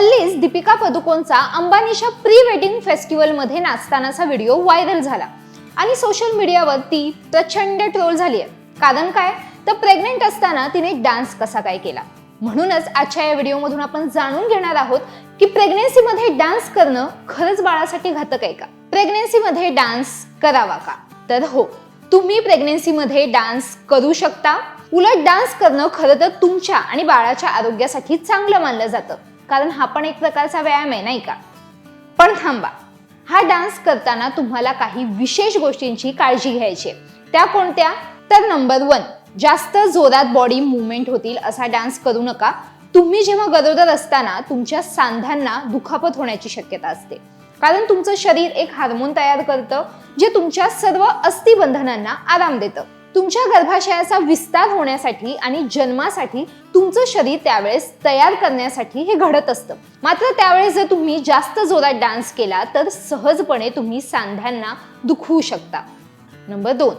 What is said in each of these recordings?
हल्लीच दीपिका पदुकोणचा अंबानीच्या प्री वेडिंग फेस्टिवलमध्ये नाचतानाचा व्हिडिओ व्हायरल झाला. आणि सोशल मीडियावर ती प्रचंड ट्रोल झाली आहे. कारण काय? तर प्रेग्नेंट असताना तिने डान्स कसा काय केला? म्हणूनच आजच्या या व्हिडिओमधून आपण जाणून घेणार आहोत की प्रेग्नेन्सीमध्ये डान्स करणं खरंच बाळासाठी घातक आहे का? प्रेग्नेन्सीमध्ये डान्स करावा का? तर हो तुम्ही प्रेग्नेन्सीमध्ये डान्स करू शकता. उलट डान्स करणं खरं तर तुमच्या आणि बाळाच्या आरोग्यासाठी चांगलं मानलं जातं. कारण हा पण एक प्रकारचा व्यायाम आहे नाही का? पण थांबा. हा डान्स करताना तुम्हाला काही विशेष गोष्टींची काळजी घ्यायची आहे. त्या कोणत्या? तर नंबर वन जास्त जोरात बॉडी मुवमेंट होतील असा डान्स करू नका. तुम्ही जेव्हा गरोदर असताना तुमच्या सांध्यांना दुखापत होण्याची शक्यता असते. कारण तुमचं शरीर एक हार्मोन तयार करतं जे तुमच्या सर्व अस्थिबंधनांना आराम देतं. तुमच्या गर्भाशयाचा विस्तार होण्यासाठी आणि जन्मासाठी तुमचं शरीर त्यावेळेस तयार करण्यासाठी हे घडत असतं. मात्र त्यावेळेस जर तुम्ही जास्त जोरात डान्स केला तर सहजपणे तुम्ही सांध्यांना दुखवू शकता. नंबर दोन.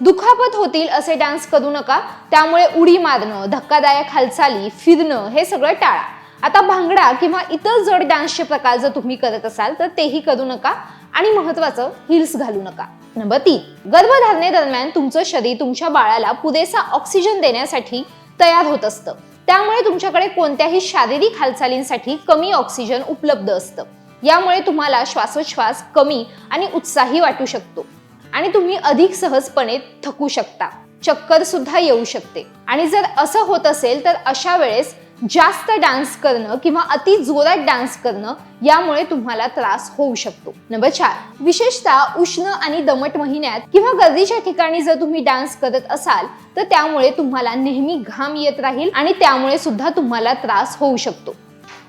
दुखापत होतील असे डान्स करू नका. त्यामुळे उडी मारणं धक्कादायक हालचाली फिरणं हे सगळं टाळा. आता भांगडा किंवा इतर जड डान्सचे प्रकार जर तुम्ही करत असाल तर तेही करू नका. आणि महत्वाचं हिल्स घालू नका. नंबर तीन गर्भधारणेदरम्यान तुमचं शरीर तुमच्या बाळाला पुरेसा ऑक्सिजन देण्यासाठी तयार होत असतं. त्यामुळे तुमच्याकडे कोणत्याही शारीरिक हालचालींसाठी कमी ऑक्सिजन उपलब्ध असतं. यामुळे तुम्हाला श्वासोच्छ्वास कमी आणि उत्साही वाटू शकतो. आणि तुम्ही अधिक सहजपणे थकू शकता. चक्कर सुद्धा येऊ शकते. आणि जर असं होत असेल तर अशा वेळेस जास्त डान्स करणं किंवा अति जोरात डान्स करणं यामुळे तुम्हाला त्रास होऊ शकतो. नंबर चार विशेषतः उष्ण आणि दमट महिन्यात किंवा गर्दीच्या ठिकाणी जर तुम्ही डान्स करत असाल तर त्यामुळे तुम्हाला नेहमी घाम येत राहील आणि त्यामुळे सुद्धा तुम्हाला त्रास होऊ शकतो.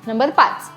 नंबर पाच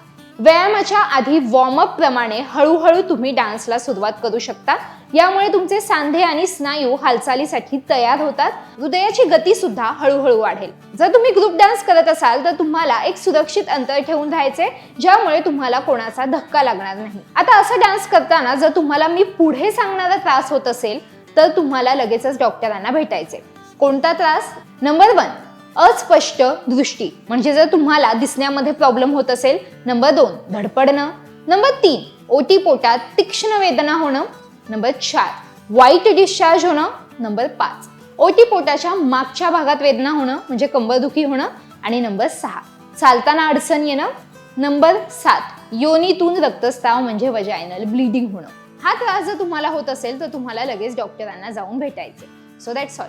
व्यायामाच्या आधी वॉर्मअप प्रमाणे हळूहळू तुम्ही डान्सला सुरुवात करू शकता. यामुळे तुमचे सांधे आणि स्नायू हालचालीसाठी तयार होतात. हृदयाची गती सुद्धा हळूहळू वाढेल. जर तुम्ही ग्रुप डान्स करत असाल तर तुम्हाला एक सुरक्षित अंतर ठेवून राहायचे ज्यामुळे तुम्हाला कोणाचा धक्का लागणार नाही. आता असं डान्स करताना जर तुम्हाला मी पुढे सांगणारा त्रास होत असेल तर तुम्हाला लगेचच डॉक्टरांना भेटायचे कोणता त्रास? नंबर वन अस्पष्ट दृष्टी. म्हणजे जर तुम्हाला दिसण्यामध्ये प्रॉब्लेम होत असेल नंबर दोन धडपडणं. नंबर तीन ओटी पोटात तीक्ष्ण वेदना होणं. नंबर चार वाईट डिस्चार्ज होणं. नंबर पाच ओटी पोटाच्या मागच्या भागात वेदना होणं म्हणजे कंबरदुखी होणं. आणि नंबर सहा चालताना अडचण येणं. नंबर सात योनीतून रक्तस्राव म्हणजे वजायनल ब्लिडिंग होणं. हा त्रास जर तुम्हाला होत असेल तर तुम्हाला लगेच डॉक्टरांना जाऊन भेटायचे सो दॅट्स ऑल